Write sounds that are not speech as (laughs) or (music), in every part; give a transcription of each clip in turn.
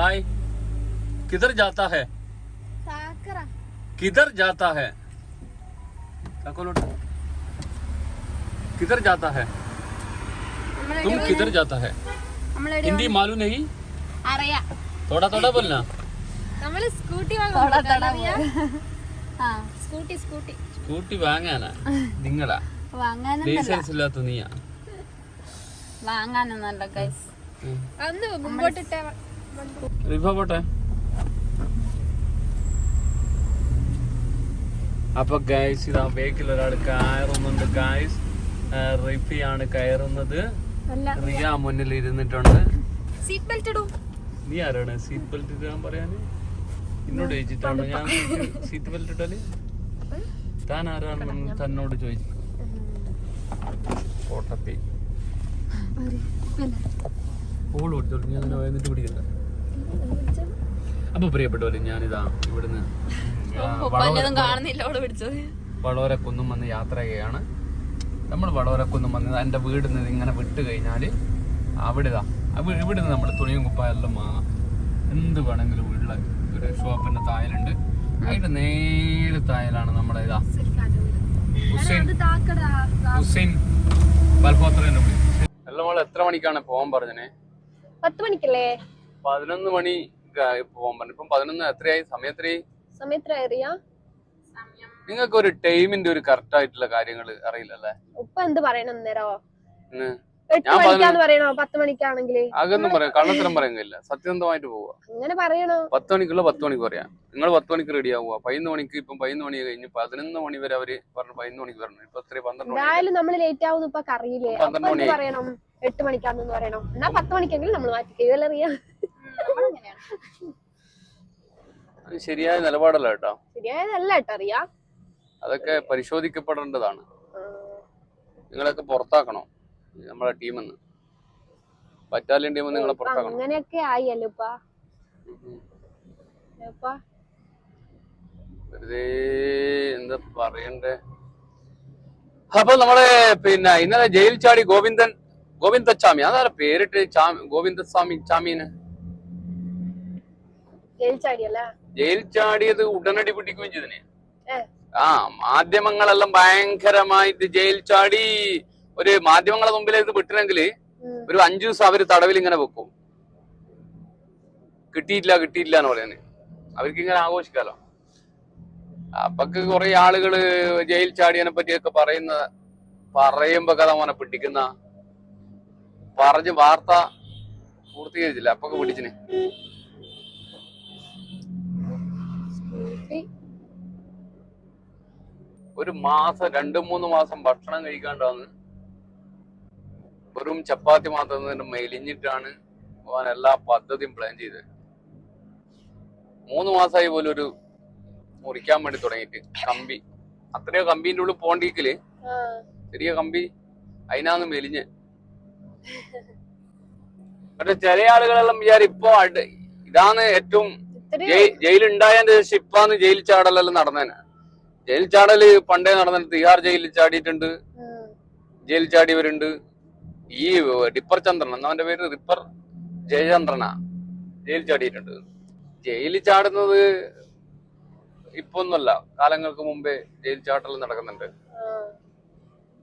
हाय किधर जाता है താക്കറ किधर जाता है काको लौटा किधर जाता है तुम किधर जाता है നമ്മളെവിടെ हिंदी मालूम नहीं അറിയാം थोड़ा थोड़ा बोलना നമ്മള് സ്കൂട്ടി ആ സ്കൂട്ടി സ്കൂട്ടി സ്കൂട്ടി വാങ്ങാനാ നിങ്ങളാ വാങ്ങാനൊന്നല്ല ലൈസൻസ് ഇല്ലാത്ത നീയാ വാങ്ങാനൊന്നല്ല ഗൈസ് അന്ന് മുമ്പോട്ടിട്ട പോട്ടെ അപ്പൊ ഗൈസ് ഇതാ ബേക്കിൽ ഒരാൾ കയറുന്നുണ്ട് ഗൈസ് റിഫിയാണ് കയറുന്നത്. റിയ മുന്നിൽ ഇരുന്നിട്ടുണ്ട് സീറ്റ് ബെൽറ്റ് ഇടൂ. നീ ആരാണ്? സീറ്റ് ബെൽറ്റ് ഇടാൻ പറയാന്? എന്നോട് ചോദിച്ചിട്ടാണ് ഞാൻ സീറ്റ് ബെൽറ്റ് ഇട്ടാൽ താൻ ആരാണെന്ന് തന്നോട് ചോദിച്ചു ഓൾ പിടിച്ചോളൂ ഞാൻ വന്നിട്ട് പിടിക്കണ്ട. അപ്പൊ പ്രിയപ്പെട്ടവര് ഞാനിതാ ഇവിടുന്ന് വളോരക്കുന്നും വന്ന് യാത്ര ചെയ്യാണ് നമ്മൾ വളോരക്കുന്നും വന്ന് എന്റെ വീട് നിന്ന് ഇങ്ങനെ വിട്ട് കഴിഞ്ഞാൽ അവിടെ ഇതാ ഇവിടുന്ന് നമ്മൾ തുണിയും കുപ്പായെല്ലാം വാങ്ങാം എന്ത് വേണമെങ്കിലും ഉള്ള ഒരു ഷോപ്പിന്റെ തായലുണ്ട്. അതിന്റെ നേരെ തായലാണ് നമ്മുടെ ഇതാ ഹുസൈൻ. ഹുസൈൻ എല്ലാം എത്ര മണിക്കാണ് പോകാൻ പറഞ്ഞേ പത്ത് മണിക്കല്ലേ? പതിനൊന്ന് മണി പോകാൻ പറഞ്ഞു. ഇപ്പം പതിനൊന്ന് എത്രയായി? സമയം എത്രയായി? അറിയാ നിങ്ങൾക്ക് ഒരു ടൈമിന്റെ ഒരു കറക്റ്റ് ആയിട്ടുള്ള കാര്യങ്ങൾ അറിയില്ലല്ലേ? ഉപ്പ എന്ത് പറയണം നേരോ ഇന്ന് എട്ട് ഞാൻ മണിക്കാന്ന് പറയണോ? പത്ത് മണിക്കാണെങ്കിൽ. അതൊന്നും പറയാം കള്ളത്തരം പറയാൻ കഴിയില്ല സത്യസന്ധമായിട്ട് പോവുക. അങ്ങനെ പറയണോ. പത്ത് മണിക്കുള്ള പത്ത് മണിക്ക് പറയാം. നിങ്ങൾ പത്ത് മണിക്ക് റെഡി ആവുക. പതിനൊന്ന് മണിക്ക് ഇപ്പം പതിനൊന്ന് മണി കഴിഞ്ഞ് പതിനൊന്ന് മണി വരെ അവർ പറഞ്ഞു പതിനൊന്ന് മണിക്ക് വരണം. ഇപ്പൊ എത്ര പന്ത്രണ്ട് എന്തായാലും നമ്മൾ ലേറ്റ് ആവുന്നു. ഇപ്പൊ അറിയില്ലേ? പന്ത്രണ്ട്. പറയണം? എട്ട് മണിക്കാന്ന് പറയണം. എന്നാ പത്ത് മണിക്കെങ്കിലും നമ്മൾ മാറ്റി. ഇതല്ലറിയാം അത് ശരിയായ നിലപാടല്ല കേട്ടോ. ശരിയായതല്ല കേട്ടോ അറിയാ. അതൊക്കെ പരിശോധിക്കപ്പെടേണ്ടതാണ്. നിങ്ങളൊക്കെ പുറത്താക്കണം? നമ്മളെ ടീമെന്ന്. ബറ്റാലിയൻ ടീം നിങ്ങളെ പുറത്താക്കണം? അങ്ങനെയൊക്കെ ആയി അല്ലേ ഉപ്പ ഉപ്പ വെറുതെ എന്താ പറയണ്ടേ? അപ്പൊ നമ്മളെ പിന്നെ ഇന്നലെ ജയിൽ ചാടി ഗോവിന്ദൻ ഗോവിന്ദ ചാമി അതാണ് പേരിട്ട് ഗോവിന്ദ സ്വാമി ചാമീന്? ജയിൽ ചാടിയത് ഉടനടി പിടിക്കുകയും ചെയ്തിനെ. ആ മാധ്യമങ്ങളെല്ലാം ഭയങ്കരമായിട്ട് ജയിൽ ചാടി ഒരു മാധ്യമങ്ങളെ മുമ്പിലേക്ക് വിട്ടണമെങ്കിൽ ഉം. ഒരു അഞ്ചു ദിവസം അവർ തടവിൽ ഇങ്ങനെ വെക്കും. കിട്ടിയിട്ടില്ല കിട്ടിയില്ല എന്ന് പറയുന്നത്. അവർക്ക് ഇങ്ങനെ ആഘോഷിക്കാലോ. അപ്പൊക്ക് കുറെ ആളുകൾ ജയിൽ ചാടിയതിനെ പറ്റിയൊക്കെ പറയുന്ന പറയുമ്പോ കഥ മോനെ പിടിക്കുന്ന പറഞ്ഞ് വാർത്ത പൂർത്തീകരിച്ചില്ല. അപ്പൊക്കെ പിടിച്ചിന്. ഒരു മാസം രണ്ടു മൂന്ന് മാസം ഭക്ഷണം കഴിക്കാണ്ടാന്ന് വെറും ചപ്പാത്തി മാത്രം തന്നെ മെലിഞ്ഞിട്ടാണ് അവൻ എല്ലാ പദ്ധതിയും പ്ലാൻ ചെയ്തത്. മൂന്ന് മാസമായി പോലും ഒരു മുറിക്കാൻ വേണ്ടി തുടങ്ങിയിട്ട് കമ്പി. അത്രയോ കമ്പീന്റെ ഉള്ളിൽ പോണ്ടിക്കൽ. ചെറിയ കമ്പി അതിനാന്ന് മെലിഞ്ഞ്. പക്ഷെ ചില ആളുകളെല്ലാം വിചാരം ഇപ്പൊ ഇതാണ് ഏറ്റവും ജയിലുണ്ടായതിന്റെ ശേഷം ഇപ്പാന്ന് ജയിൽ ചാടലെല്ലാം നടന്നേനെ. ജയിൽ ചാടൽ പണ്ടേ നടന്നിട്ട് തിഹാർ ജയിലിൽ ചാടിയിട്ടുണ്ട്. ജയിൽ ചാടിയവരുണ്ട്. ഈ ഡിപ്പർ ചന്ദ്രൻ എന്നാ അവന്റെ പേര് റിപ്പർ ജയചന്ദ്രനാ. ജയിൽ ചാടിയിട്ടുണ്ട്. ജയിലിൽ ചാടുന്നത് ഇപ്പൊന്നല്ല കാലങ്ങൾക്ക് മുമ്പേ ജയിൽ ചാട്ടൽ നടക്കുന്നുണ്ട്.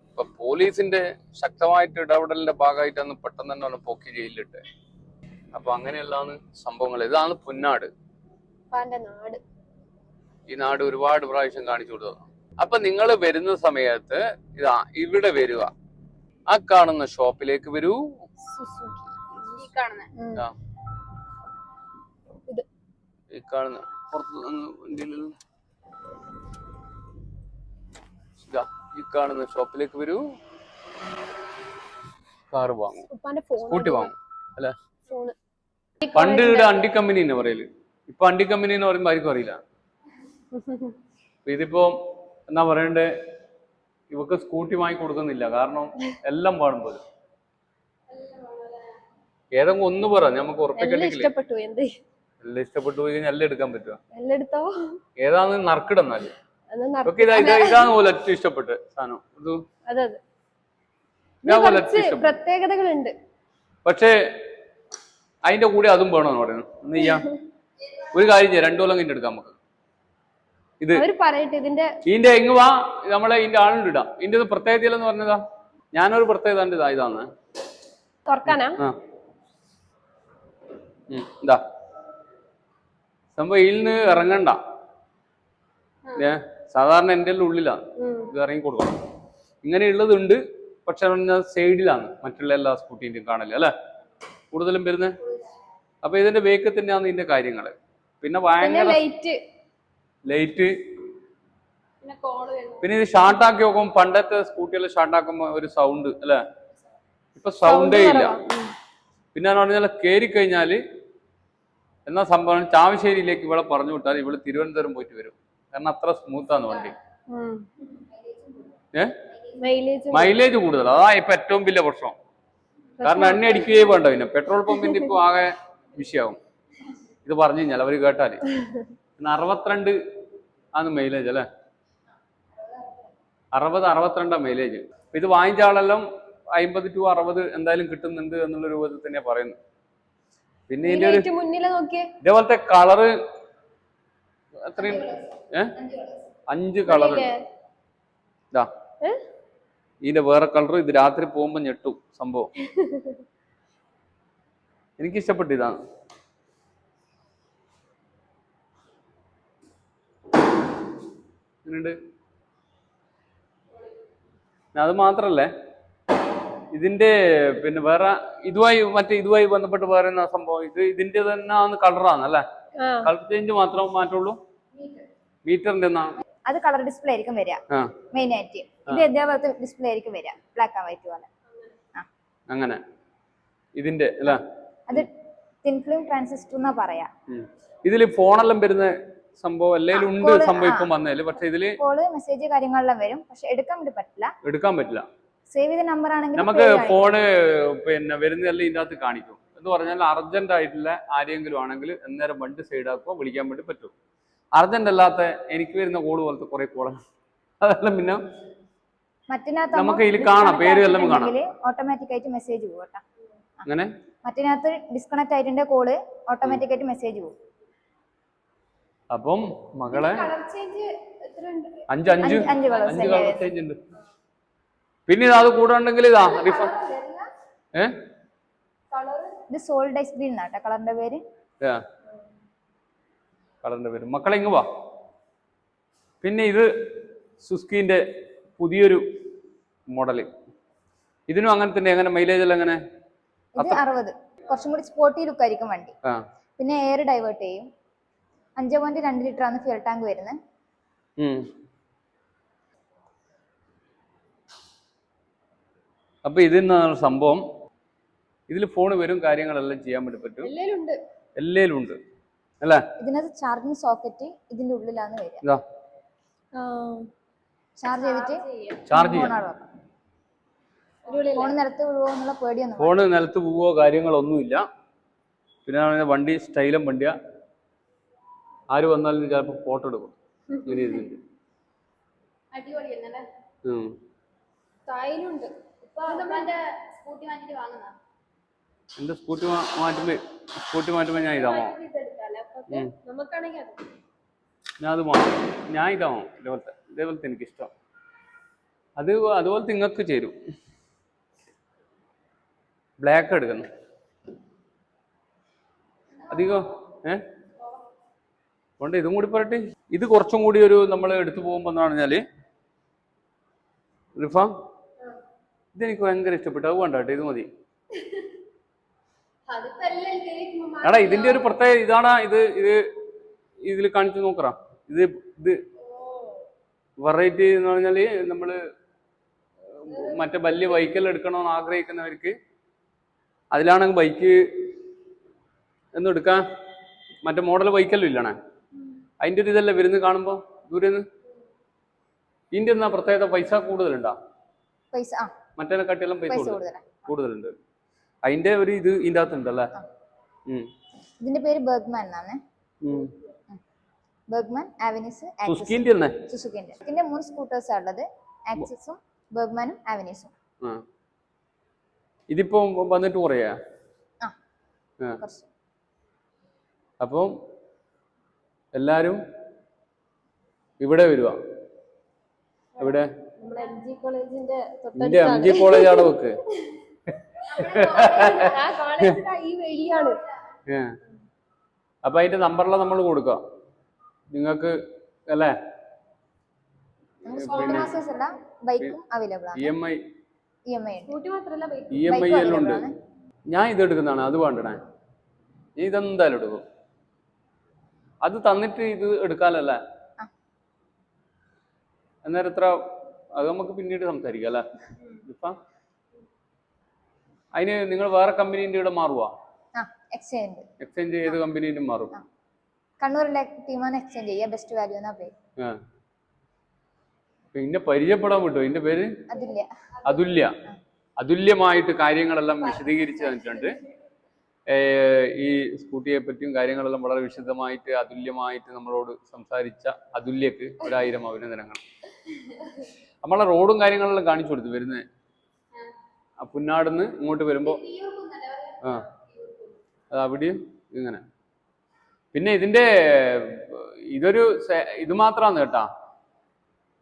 ഇപ്പൊ പോലീസിന്റെ ശക്തമായിട്ട് ഇടപെടലിന്റെ ഭാഗമായിട്ടാണ് പെട്ടെന്ന് തന്നെ അവനെ പൊക്കി ജയിലിലിട്ട് അപ്പൊ അങ്ങനെയല്ലാണ് സംഭവങ്ങൾ ഇതാണ് പുന്നാട്. നാട്. ഈ നാട് ഒരുപാട് പ്രാവശ്യം കാണിച്ചു കൊടുത്തത് അപ്പൊ നിങ്ങൾ വരുന്ന സമയത്ത് ഇതാ ഇവിടെ വരിക. ആ കാണുന്ന ഷോപ്പിലേക്ക് വരൂ. ഈ കാണുന്ന. ഈ കാണുന്ന. പുറത്ത് ഇതാ ഈ കാണുന്ന ഷോപ്പിലേക്ക് വരൂ. കാറ് വാങ്ങും. സ്കൂട്ടി വാങ്ങും. അല്ലെ? പണ്ട് ഇവിടെ അണ്ടി കമ്പനി തന്നെ പറയൽ. ഇപ്പൊ അണ്ടി കമ്പനി എന്ന് പറയുമ്പോ ആർക്കും അറിയില്ല. ഇതിപ്പോ എന്നാ പറയണ്ടേ? ഇവക്ക് സ്കൂട്ടി വാങ്ങി കൊടുക്കുന്നില്ല. കാരണം എല്ലാം പാടുമ്പോൾ ഏതെങ്കിലും ഒന്ന് പറ. നമുക്ക് ഉറപ്പിക്കണ്ടെങ്കിൽ എല്ലാം ഇഷ്ടപ്പെട്ടു പോയി. കഴിഞ്ഞാൽ എല്ലാം എടുക്കാൻ പറ്റുക ഏതാന്ന് നറുക്കിടന്നാൽ ഇതാണ് പോലെ ഏറ്റവും ഇഷ്ടപ്പെട്ട സാധനം. പ്രത്യേകതകളുണ്ട്. പക്ഷേ അതിന്റെ കൂടെ അതും വേണമെന്ന് പറയുന്നു. ചെയ്യാം. ഒരു കാര്യം ചെയ്യാം. രണ്ടു കൊല്ലം കഴിഞ്ഞ് എടുക്കാം നമുക്ക്. ഇത് പറയട്ടെ ഇതിന്റെ ഇതിന്റെ എങ്ങ് വാ നമ്മളെ ഇതിന്റെ ആളുണ്ട് ഇടാം. ഇതിന്റെ പ്രത്യേകത എന്ന് പറഞ്ഞതാ? ഞാനൊരു പ്രത്യേകത ഉണ്ട് ഇതാ ഇതാണ്. തുറക്കാനാ? ഇതാ സംഭവം ഇതിൽ നിന്ന് ഇറങ്ങണ്ട സാധാരണ എന്റെ ഉള്ളിലാണ്. ഇത് ഇറങ്ങി കൊടുക്കണം. ഇങ്ങനെ ഉള്ളതുണ്ട് പക്ഷെ സൈഡിലാണ്. മറ്റുള്ള എല്ലാ സ്കൂട്ടീന്റെയും കാണൽ അല്ലേ? കൂടുതലും വരുന്നത്. അപ്പൊ ഇതിന്റെ വേക്ക് തന്നെയാണ് ഇതിന്റെ കാര്യങ്ങൾ. പിന്നെ പിന്നെ ഭയങ്കര ലൈറ്റ് പിന്നെ ഇത് ഷാർട്ടാക്കി നോക്കുമ്പോൾ പണ്ടത്തെ സ്കൂട്ടികൾ ഷാർട്ടാക്കുമ്പോ ഒരു സൗണ്ട് അല്ലേ? ഇപ്പൊ സൗണ്ടേ ഇല്ല. പിന്നെ പറഞ്ഞാൽ കയറി കഴിഞ്ഞാൽ എന്നാ സംഭവം? ചാവശ്ശേരിയിലേക്ക് ഇവിടെ പറഞ്ഞു വിട്ടാൽ ഇവൾ തിരുവനന്തപുരം പോയിട്ട് വരും. കാരണം അത്ര സ്മൂത്താണ് വണ്ടി. ഏ? മൈലേജ് മൈലേജ് കൂടുതൽ അതാ ഇപ്പൊ ഏറ്റവും വലിയ പ്രശ്നം. കാരണം എണ്ണ അടിക്കുകയേ വേണ്ട പിന്നെ. പെട്രോൾ പമ്പിന്റെ ഇപ്പൊ ആകെ വിഷയാവും. ഇത് പറഞ്ഞു കഴിഞ്ഞാൽ അവർ കേട്ടാൽ. (laughs) പിന്നെ അറുപത്തിരണ്ട് ആണ് മൈലേജ് അല്ലേ? അറുപത് അറുപത്തിരണ്ടാ മൈലേജ് ഇത് വാങ്ങിച്ച ആളെല്ലാം അമ്പത് ടു അറുപത് എന്തായാലും കിട്ടുന്നുണ്ട് എന്നുള്ള രൂപത്തിൽ തന്നെ പറയുന്നു പിന്നെ ഇതിന്റെ ഒരു ഇതേപോലത്തെ കളറ് എത്രയും അഞ്ച് കളർ ഇല്ലേ? ഇതാ ഏ? ഇതിന്റെ വേറെ കളർ ഇത് രാത്രി പോകുമ്പോ ഞെട്ടും സംഭവം. (laughs) എനിക്ക് ഇഷ്ടപ്പെട്ടു ഇതാണ്. എങ്ങനെയുണ്ട്? അത് മാത്രല്ലേ ഇതിന്റെ പിന്നെ വേറെ ഇതുമായി മറ്റേ ഇതുമായി ബന്ധപ്പെട്ട് വേറെ സംഭവം? ഇത് ഇതിന്റെ തന്നെ ആണ് കളറാണ് അല്ലേ? കളർ ചേഞ്ച് മാത്രം മാറ്റുള്ളൂ? മീറ്ററിന്റെ അത് കളർ ഡിസ്പ്ലേ ആയിരിക്കും വരിക. മെയിൻ ആയിട്ട് ഇത് ഇതേപോലത്തെ ഡിസ്പ്ലേ ആയിരിക്കും വരിക? ബ്ലാക്ക് ആൻഡ് വൈറ്റ് പോലെ. അങ്ങനെ. ഇതിന്റെ അല്ലേ? അത് തിൻ ഫിലിം ട്രാൻസിസ്റ്റർ എന്നാ പറയാ. ഇതിൽ ഫോണെല്ലാം വരുന്ന സംഭവം അല്ലെങ്കിൽ ഉണ്ട് സംഭവം ഇപ്പം വന്നതിൽ പക്ഷെ ഇതിൽ കോൾ മെസ്സേജ് കാര്യങ്ങളെല്ലാം വരും. പക്ഷെ എടുക്കാൻ വേണ്ടി പറ്റില്ല. എടുക്കാൻ പറ്റില്ല. സേവ് ചെയ്ത നമ്പർ ആണെങ്കിൽ നമുക്ക് ഫോണ് പിന്നെ വരുന്നതല്ല ഇതിനകത്ത് അകത്ത് കാണിക്കും. എന്ന് പറഞ്ഞാൽ അർജന്റ് ആയിട്ടുള്ള ആരെങ്കിലും ആണെങ്കിൽ അന്നേരം വണ്ടി സൈഡ് ആക്കുക വിളിക്കാൻ വേണ്ടി പറ്റും. അർജന്റ് അല്ലാത്ത എനിക്ക് വരുന്ന കോൾ പോലത്തെ കുറെ കോൾ അതെല്ലാം പിന്നെ നമുക്ക് ഇതിൽ കാണാം, പേര് എല്ലാം കാണാം. ഓട്ടോമാറ്റിക് ആയിട്ട് മെസ്സേജ് പോകും അങ്ങനെ? മറ്റിനകത്ത് ഡിസ്കണക്ട് ആയിട്ടുണ്ട് കോൾ ഓട്ടോമാറ്റിക് ആയിട്ട് മെസ്സേജ് പോകും അപ്പം മകളെ കളർ ചേഞ്ച് എത്ര അഞ്ച് അഞ്ച്. അഞ്ച് കളർ ചേഞ്ച്. ഉണ്ട്. പിന്നെ ഇത് അത് കൂടാണ്ടെങ്കിൽ ഇതാ റിഫ ഏ? ഇത് സോൾഡ് ഐസ്ക്രീം എന്നാട്ടോ കളറിന്റെ പേര്. കളറിന്റെ പേര്. മക്കളെ ഇങ്ങ് വാ. പിന്നെ ഇത് സുസ്കിന്റെ പുതിയൊരു മോഡൽ. ഇതിനും അങ്ങനെ തന്നെ എങ്ങനെ? മൈലേജ് എല്ലാം എങ്ങനെ? അറുപത്. കുറച്ചും കൂടി സ്പോർട്ടി ലുക്ക് ആയിരിക്കും വണ്ടി. ആ. പിന്നെ എയർ ഡൈവേർട്ട് ചെയ്യും. അഞ്ച് പോയിന്റ് രണ്ട് ലിറ്റർ ആണ് ഫ്യൂൽ ടാങ്ക് വരുന്നത്. അപ്പൊ ഇതിന്നാണ് സംഭവം? ഇതിൽ ഫോൺ വരും കാര്യങ്ങളെല്ലാം ചെയ്യാൻ വേണ്ടി പറ്റും. എല്ലാരും ഉണ്ട് എല്ലാം ഉണ്ട് അല്ലേ? ഇതിനകത്ത് ചാർജിങ് സോക്കറ്റ് ഇതിന്റെ ഉള്ളിലാണ് വരിക. ഇതാ. ചാർജ് ചെയ്തിട്ട് ചാർജ് ഫോൺ ഫോൺ നിലത്ത് വീഴുമോ എന്നുള്ള പേടിയൊന്നും ഫോണ് നിലത്ത് പോവോ കാര്യങ്ങളൊന്നുമില്ല. പിന്നെ വണ്ടി സ്റ്റൈലും വണ്ടിയാ. ആര് വന്നാലും ചിലപ്പോൾ ഫോട്ടോ എടുക്കും. ഇങ്ങനെ ഇരുന്നിട്ട്. എന്റെ സ്കൂട്ടി മാറ്റുമ്പോ സ്കൂട്ടി മാറ്റുമ്പോ ഞാൻ ഇതാമോ ഞാൻ അത് മാറ്റും. ഞാൻ ഇതാമോ ഇതേപോലത്തെ ഇതേപോലത്തെ എനിക്കിഷ്ടം. അത് അതുപോലത്തെ നിങ്ങൾക്ക് ചേരും. ബ്ലാക്ക് എടുക്കുന്നു. അധികം ഏ? കൊണ്ട് ഇതും കൂടി പറയട്ടെ. ഇത് കുറച്ചും കൂടി ഒരു നമ്മൾ എടുത്തു പോകുമ്പോൾ എന്ന് പറഞ്ഞാൽ റിഫ ഇതെനിക്ക് ഭയങ്കര ഇഷ്ടപ്പെട്ടു. അത് വേണ്ട കേട്ടോ ഇത് മതി. എടാ ഇതിന്റെ ഒരു പ്രത്യേക ഇതാണ് ഇത് ഇത് ഇതിൽ കാണിച്ചു നോക്കറാം. ഇത് ഇത് വെറൈറ്റി എന്ന് പറഞ്ഞാൽ നമ്മൾ മറ്റേ വലിയ വൈക്കൽ എടുക്കണമെന്ന് ആഗ്രഹിക്കുന്നവർക്ക് അതിലാണെങ്കിൽ ബൈക്ക് എന്നും എടുക്കാം? മറ്റേ മോഡൽ ബൈക്കെല്ലാം ഇല്ലണേ. അതിന്റെ ഒരു ഇതല്ലേ വരുന്നത് കാണുമ്പോൾ ദൂരെ നിന്ന് ഇതിന്റെ എന്നാ പ്രത്യേകത? പൈസ കൂടുതലുണ്ടാ? പൈസ ആ. മറ്റേ കാട്ടിയെല്ലാം പൈസ കൂടുതലുണ്ട്. അതിന്റെ ഒരു ഇത് ഇതിന്റെ അകത്തുണ്ടല്ലേ ഇതിന്റെ പേര് ബർഗ്മാൻ എന്നാണ്. Bergman ആവനീസ് axis. സുസ്കിന്റെ തന്നെ സുസുക്കിന്റെ ഇതിന്റെ മൂന്ന് സ്കൂട്ടേഴ്സ് ഉള്ളത്. ആക്സിസും ബർഗ്മാനും ആവനീസും. ഇതിപ്പോ വന്നിട്ട് കുറയാ. അപ്പം എല്ലാരും ഇവിടെ വരുക. എവിടെ? നമ്മുടെ എം ജി കോളേജിന്റെ നിന്റെ എം ജി കോളേജ് അവിടെ വെക്ക്. അപ്പൊ അതിന്റെ നമ്പറിലാണ് നമ്മൾ കൊടുക്കാം. നിങ്ങൾക്ക് അല്ലേ? ആണ്. E M I E M I എല്ലാം ഉണ്ട്. ഞാൻ ഇത് എടുക്കുന്നതാണ് അത് വേണ്ടണേ ഇതെന്തായാലും എടുക്കും. അത് തന്നിട്ട് ഇത് എടുക്കാലല്ലേ. അന്നേരം എത്ര അത് നമുക്ക് പിന്നീട് സംസാരിക്കാം അല്ലേ? ഇപ്പം അതിന് നിങ്ങൾ വേറെ കമ്പനീന്റെ ഇവിടെ മാറുവാ? എക്സ്ചേഞ്ച്. എക്സ്ചേഞ്ച് ഏത് കമ്പനീന്റെ മാറും? കണ്ണൂരിന്റെ കണ്ണൂരിലെ ടീമാണ് എക്സ്ചേഞ്ച്. ചെയ്യാ ബെസ്റ്റ് വാല്യൂ എന്നാ പേര്. പിന്നെ പരിചയപ്പെടാൻ വിട്ടോ? ഇതിന്റെ പേര്? അതുല്യ. അതുല്യ. അതുല്യമായിട്ട് കാര്യങ്ങളെല്ലാം വിശദീകരിച്ചു തന്നിട്ടുണ്ട്. ഈ സ്കൂട്ടിയെ പറ്റിയും കാര്യങ്ങളെല്ലാം വളരെ വിശദമായിട്ട് അതുല്യമായിട്ട് നമ്മളോട് സംസാരിച്ച അതുല്യക്ക് ഒരായിരം അഭിനന്ദനങ്ങൾ. നമ്മളെ റോഡും കാര്യങ്ങളെല്ലാം കാണിച്ചു കൊടുത്തു വരുന്നത് ആ പുന്നാടുന്ന് ഇങ്ങോട്ട് വരുമ്പോ ആ അത് അവിടെയും ഇങ്ങനെ. പിന്നെ ഇതിന്റെ ഇതൊരു ഇത് മാത്രമാണ് കേട്ടാ.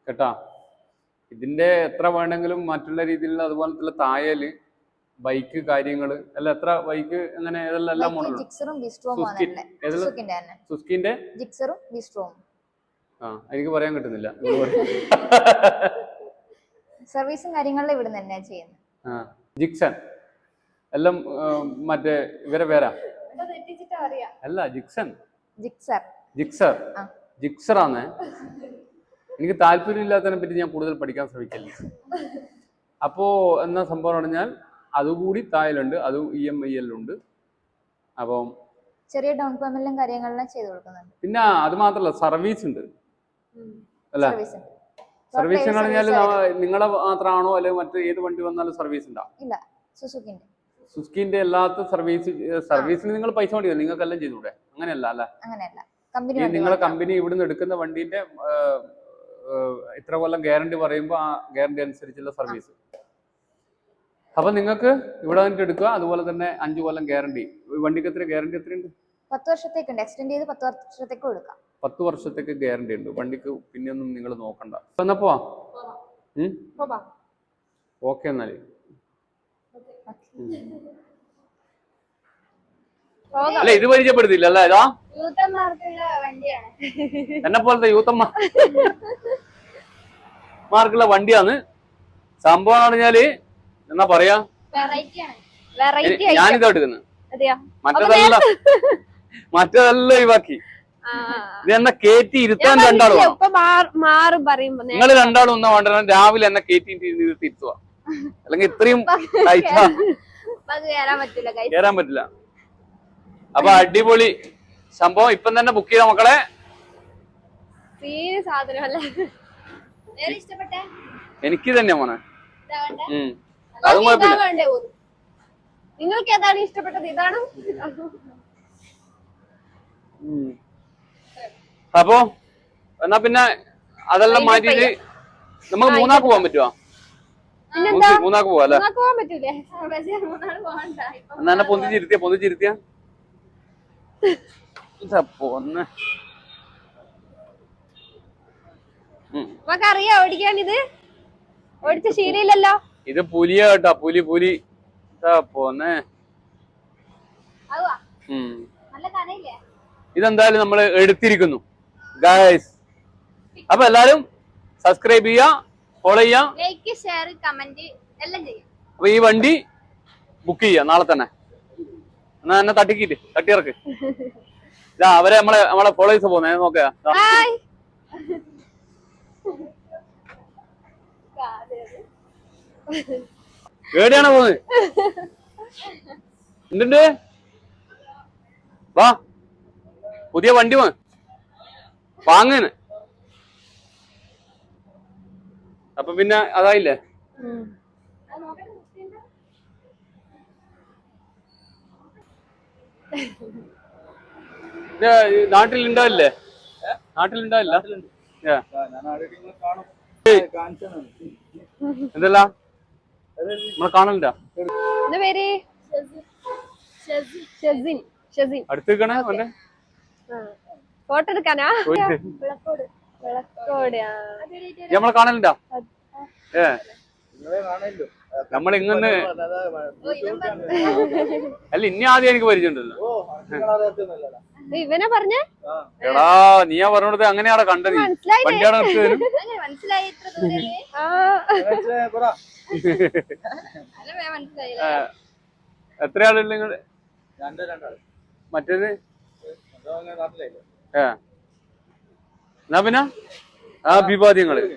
കേട്ടാ. ഇതിന്റെ എത്ര വേണമെങ്കിലും മറ്റുള്ള രീതിയിലുള്ള അതുപോലത്തെ തായൽ ബൈക്ക് കാര്യങ്ങൾ അല്ല എത്ര ബൈക്ക് അങ്ങനെ ഏതെല്ലാം എല്ലാം ഏതെല്ലാം? സുസ്കിന്റെ ജിക്സറും ആ എനിക്ക് പറയാൻ കിട്ടുന്നില്ല. (laughs) സർവീസും കാര്യങ്ങളിലും ഇവിടെ തന്നെ ചെയ്യുന്നു ചെയ്യുന്നത്. ആ ജിക്സൺ. എല്ലാം മറ്റേ ഇവരെ പേരാ? അല്ല ജിക്സൺ. ജിക്സർ. ജിക്സർ. ജിക്സർ ആണ് എനിക്ക് താല്പര്യം ഇല്ലാത്തതിനെ പറ്റി ഞാൻ കൂടുതൽ പഠിക്കാൻ ശ്രമിക്കില്ല (laughs) അപ്പോ എന്നാ സംഭവം പറഞ്ഞാൽ അതുകൂടി തായലുണ്ട് അതും ഇ എം ഐ എല്ലുണ്ട് അപ്പം ചെറിയ ഡൗൺ പേയ്മെന്റിലും കാര്യങ്ങളെല്ലാം ചെയ്തു കൊടുക്കുന്നുണ്ട്. പിന്നെ അത് മാത്രമല്ല സർവീസ് ഉണ്ട്. അല്ല? സർവീസ് എന്ന് പറഞ്ഞാൽ നിങ്ങളെ മാത്രമാണോ അല്ലെങ്കിൽ മറ്റു ഏത് വണ്ടി വന്നാലും സർവീസ് ഉണ്ടാവും ഇല്ല സുസുക്കിന്റെ. സുസുക്കിന്റെ എല്ലാത്ത സർവീസ് സർവീസിന് നിങ്ങൾ പൈസ കൊടുക്കുക നിങ്ങൾക്കെല്ലാം ചെയ്തൂടെ അങ്ങനെയല്ല അല്ല? അങ്ങനെയല്ല. കമ്പനി നിങ്ങളെ കമ്പനി ഇവിടുന്ന് എടുക്കുന്ന വണ്ടിന്റെ ഇത്ര കൊല്ലം ഗ്യാരണ്ടി പറയുമ്പോൾ ആ ഗ്യാരണ്ടി അനുസരിച്ചുള്ള സർവീസ് അപ്പൊ നിങ്ങൾക്ക് ഇവിടെ വന്നിട്ട് എടുക്കുക. അതുപോലെ തന്നെ അഞ്ചു കൊല്ലം ഗ്യാരണ്ടി വണ്ടിക്ക് എത്ര ഗ്യാരണ്ടി എത്രയുണ്ട്? പത്ത് വർഷത്തേക്ക് ഉണ്ട് എക്സ്റ്റെൻഡ് ചെയ്ത് പത്ത് വർഷത്തേക്ക് കൊടുക്കാം പത്ത് വർഷത്തേക്ക് ഗ്യാരണ്ടി ഉണ്ട്. വണ്ടിക്ക് പിന്നെയൊന്നും നിങ്ങൾ നോക്കണ്ട. എന്നാ പോവാ. ഓക്കെ എന്നാൽ. അല്ല ഇത് പരിചയപ്പെടുത്തില്ല അല്ല? ഇതാ. യൂത്തന്മാർക്കുള്ള വണ്ടിയാണ്. എന്നെ പോലത്തെ യൂത്തമ്മ മാർക്കുള്ള വണ്ടിയാണ്. സംഭവം എന്ന് പറഞ്ഞാൽ എന്നാ പറയാ? എടുക്കുന്നു ഞാനിതാ എടുക്കുന്നത് അതെയോ? മറ്റേതല്ല. മറ്റേതല്ല ഒഴിവാക്കി. ഇത് എന്നെ കേറ്റി ഇരുത്താൻ രണ്ടാളും നിങ്ങൾ രണ്ടാളും ഒന്നാ വേണ്ട രാവിലെ എന്നെ കേറ്റി ഇരുത്തി ഇരുത്തുക അല്ലെങ്കിൽ ഇത്രയും. കേറാൻ പറ്റില്ല. അപ്പൊ അടിപൊളി സംഭവം ഇപ്പം തന്നെ ബുക്ക് ചെയ്ത മക്കളെ? എനിക്ക് തന്നെ മോനെ. ഉം. അതും കുഴപ്പമില്ല? നിങ്ങൾക്ക് ഏതാണ് ഇഷ്ടപ്പെട്ടത്? ഇതാണ്? അപ്പോ എന്നാ പിന്നെ അതെല്ലാം മാറ്റിട്ട് നമുക്ക് മൂന്നാക്ക് പോകാൻ പറ്റുമോ മൂന്നാക്ക് പോവാ അല്ലെ എന്നാ എന്നെ പൊന്തിച്ചിരുത്തിയ പൊന്തിച്ചിരുത്തിയ പോന്ന്. ഉം. നമുക്ക് അറിയാം ഓടിക്കാൻ ഇത്. ഓടിച്ച ശീലയില്ലല്ലോ. ഇത് പുലിയ കേട്ടാ പുലി പുലി. പോന്നേ. ഇതെന്തായാലും നമ്മൾ എടുത്തിരിക്കുന്നു. ഗായ്സ് അപ്പൊ എല്ലാരും സബ്സ്ക്രൈബ് ചെയ്യാ ഫോളോ ചെയ്യാ. ലൈക്ക് ഷെയർ കമന്റ് എല്ലാം ചെയ്യാം. അപ്പൊ ഈ വണ്ടി ബുക്ക് ചെയ്യാ നാളെ തന്നെ. എന്നാ എന്നെ തട്ടിക്കിട്ട് തട്ടിയിറക്ക്. ഇതാ അവരെ നമ്മളെ നമ്മളെ ഫോളോവേഴ്സ് പോകുന്നേ നോക്കുക ഹായ് എവിടെയാണ് പോകുന്നത് എന്തുണ്ട്? വാ. പുതിയ വണ്ടി വാ. വാങ്ങാന്. അപ്പൊ പിന്നെ അതായില്ലേ? നാട്ടിലുണ്ടാവില്ലേ? നാട്ടിലുണ്ടാവില്ല. എന്തല്ല? നമ്മളെ കാണലുണ്ടാ എന്താ പേര്? ഷെസിൻ. ഷെസിൻ. അടുത്ത് നിൽക്കണേ അവന്റെ ഫോട്ടോ എടുക്കാനാ? നമ്മളെ കാണലുണ്ടാ ഏ. നമ്മൾ ഇങ്ങനെ അല്ല ഇനി ആദ്യം എനിക്ക് പരിചയമുണ്ടല്ലോ. ഇവനെ പറഞ്ഞ? എടാ നീയാ പറഞ്ഞത് അങ്ങനെയാടാ കണ്ടത്? വണ്ടിയാടെ എത്ര ആളുണ്ട് നിങ്ങൾ മറ്റേത്? ഏ എന്നാ പിന്നെ? ആ വിവാദ്യങ്ങൾ ഓക്കെ